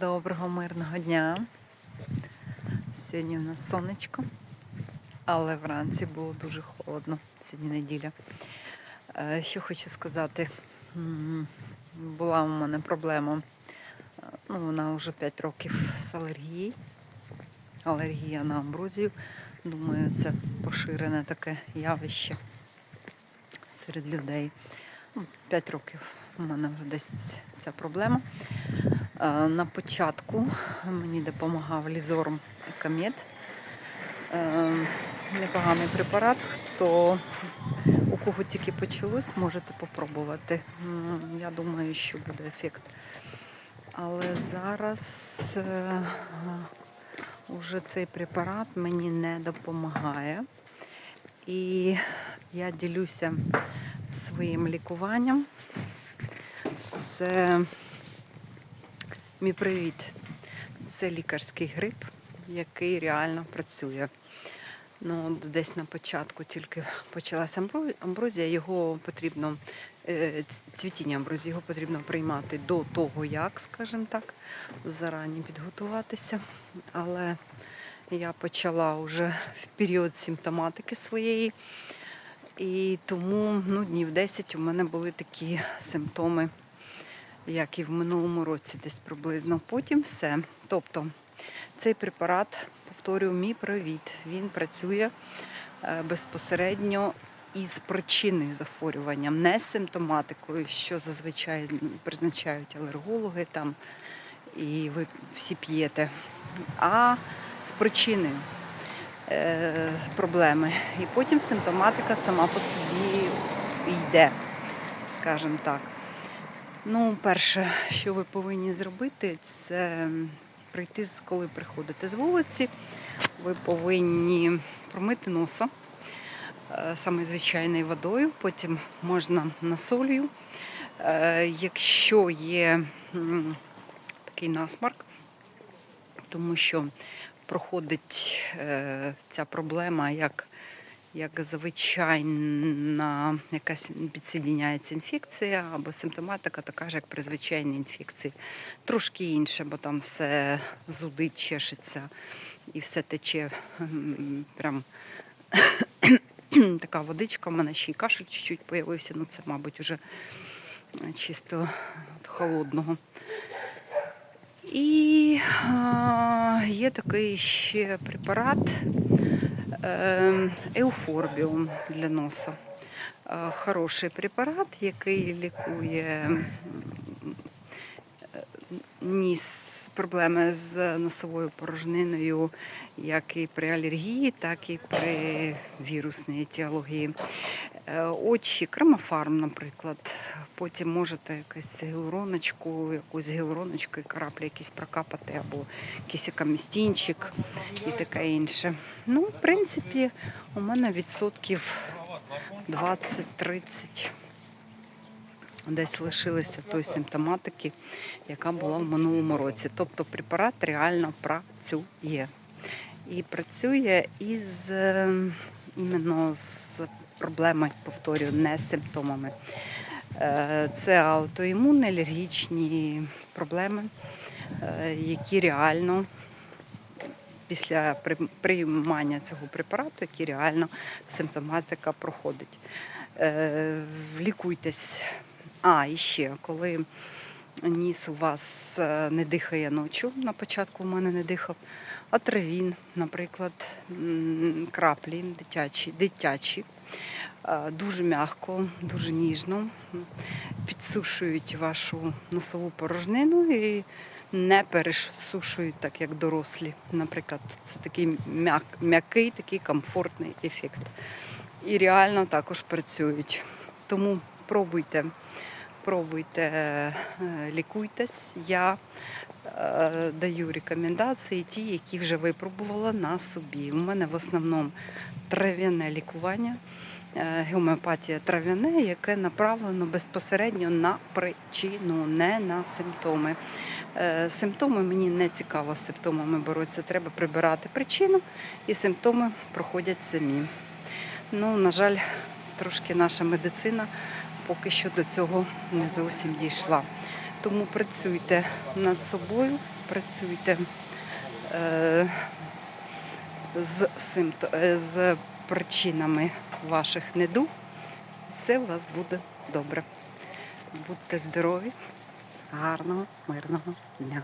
Доброго мирного дня. Сьогодні у нас сонечко, але вранці було дуже холодно. Сьогодні неділя. Е, Що хочу сказати, була у мене проблема. е, Ну, вона вже 5 років з алергією. Алергія на амброзію. Думаю, це поширене таке явище серед людей. 5 років у мене вже десь ця проблема. Е, На початку мені допомагав лізорм Екамет. Е, Непоганий препарат, то у кого тільки почалось, можете попробувати. Я думаю, що буде ефект. Але зараз е, уже цей препарат мені не допомагає. І я ділюся своїм лікуванням. Це Мій привіт. Це лікарський гриб, який реально працює. Ну, десь на початку тільки почалася амбро- амброзія, його потрібно, е, цвітіння амброзії, його потрібно приймати до того, як, скажімо так, зарані підготуватися. Але я почала вже в період симптоматики своєї. І тому ну, днів 10 у мене були такі симптоми як і в минулому році, десь приблизно. Потім все. Тобто цей препарат, повторюю, мій привіт, він працює е, безпосередньо із причиною захворювання, не симптоматикою, що зазвичай призначають алергологи там, і ви всі п'єте, а з причиною е, проблеми. І потім симптоматика сама по собі йде, скажімо так. Ну, перше, що ви повинні зробити, це прийти, коли приходите з вулиці, ви повинні промити носа е, саме звичайною водою, потім можна насолью. Е, Якщо є такий насмарк, тому що проходить е, ця проблема як, як звичайна якась підсоединяється інфекція або симптоматика така ж, як при звичайній інфекції. Трошки інше, бо там все зудить, чешеться і все тече прям така водичка. У мене ще й кашель чуть-чуть появився, ну це, мабуть, уже чисто холодного. І а, є такий ще препарат еуфорбіум для носа. Е, Хороший препарат, який лікує ніс, проблеми з носовою порожниною, як і при алергії, так і при вірусній етіології. Е, Очі, кремофарм, наприклад. Потім можете якусь гіалуроночку, якусь гіалуроночку і краплі якісь прокапати, або якийсь камістінчик і таке інше. Ну, в принципі, у мене відсотків 20-30 десь лишилися той симптоматики, яка була в минулому році. Тобто препарат реально працює. І працює із е, іменно з проблемою, повторюю, не з симптомами. Е, Це аутоімунні, алергічні проблеми, е, які реально після при- приймання цього препарату, які реально симптоматика проходить. Лікуйтесь. А, і ще, коли ніс у вас е, не дихає ночі, на початку в мене не дихав, атравін, наприклад, краплі дитячі, дитячі. Е, Дуже м'яко, дуже ніжно підсушують вашу носову порожнину і не пересушують так, як дорослі. Наприклад, це такий м'як, м'який, такий комфортний ефект. І реально також працюють. Тому пробуйте, пробуйте, е, лікуйтесь. Я е, даю рекомендації, ті, які вже випробувала на собі. У мене в основному трав'яне лікування, е, геомеопатія трав'яне, яке направлено безпосередньо на причину, не на симптоми. Е, Симптоми мені не цікаво з симптомами боротися. Треба прибирати причину, і симптоми проходять самі. Ну, на жаль, трошки наша медицина поки що до цього не зовсім дійшла. Тому працюйте над собою, працюйте е, з, симпто- е, з причинами ваших недуг, все у вас буде добре. Будьте здорові, гарного, мирного дня.